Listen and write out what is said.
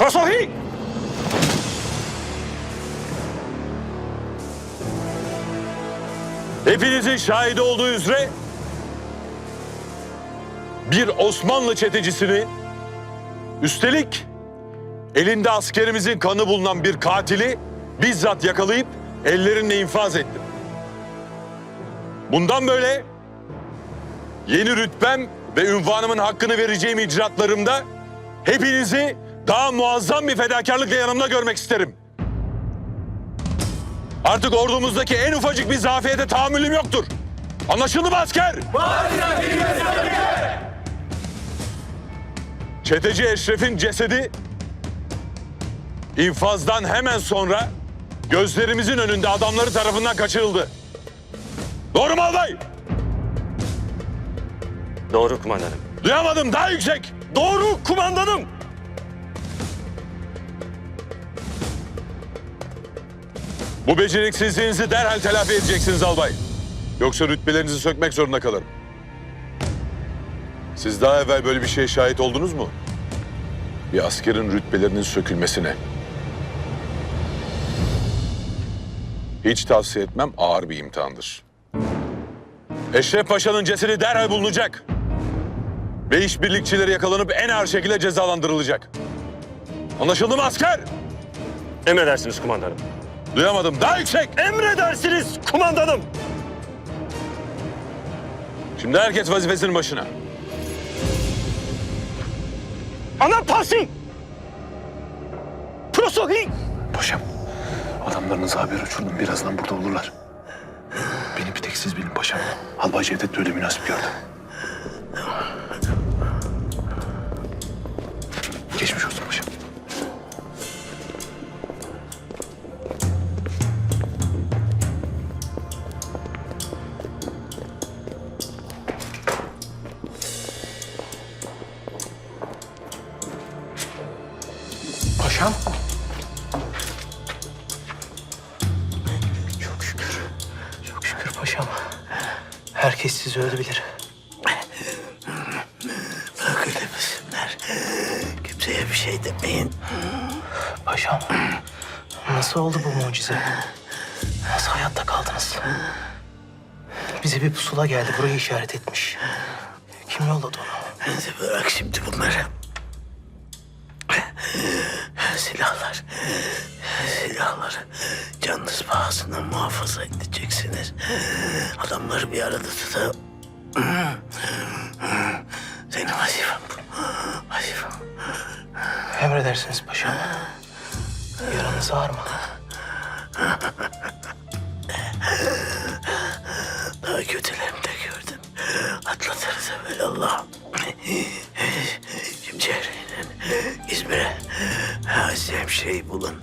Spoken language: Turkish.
Prosohi! Hepinizin şahidi olduğu üzere bir Osmanlı çetecisini üstelik elinde askerimizin kanı bulunan bir katili bizzat yakalayıp ellerinle infaz ettim. Bundan böyle yeni rütbem ve ünvanımın hakkını vereceğim icraatlarımda hepinizi daha muazzam bir fedakarlıkla yanımda görmek isterim. Artık ordumuzdaki en ufacık bir zafiyete tahammülüm yoktur. Anlaşıldı mı asker? Çeteci Eşref'in cesedi infazdan hemen sonra gözlerimizin önünde adamları tarafından kaçırıldı. Doğru mu albay? Doğru kumandanım. Duyamadım daha yüksek. Doğru kumandanım. Bu beceriksizliğinizi derhal telafi edeceksiniz albay. Yoksa rütbelerinizi sökmek zorunda kalırım. Siz daha evvel böyle bir şeye şahit oldunuz mu? Bir askerin rütbelerinin sökülmesine. Hiç tavsiye etmem ağır bir imtihandır. Eşref Paşa'nın cesedi derhal bulunacak. Ve işbirlikçileri yakalanıp en ağır şekilde cezalandırılacak. Anlaşıldı mı asker? Emredersiniz kumandanım. Duyamadım. Daha yüksek. Emredersiniz kumandanım. Şimdi herkes vazifesinin başına. Ana Tahsin. Prosohi. Paşam, adamlarınızı haber uçurdum. Birazdan burada olurlar. Beni bir tek siz bilin paşam. Albay Cevdet böyle münasip gördü. Paşam. Çok şükür. Çok şükür paşam. Herkes sizi öldübilir. Bırakın demesinler. Kimseye bir şey demeyin. Paşam. Nasıl oldu bu mucize? Nasıl hayatta kaldınız? Bize bir pusula geldi. Burayı işaret etmiş. Kim yolladı onu? Hadi bırak şimdi bunları. Silahları canınız pahasına muhafaza edeceksiniz. Adamları bir arada tutup... Senin vazifem bu. Vazifem. Emredersiniz paşam. Yaranız ağır mı? Daha kötülerini de gördüm. Atlatırız evvelallah. Şimdi İzmir'e Aziz hemşireyi bulun.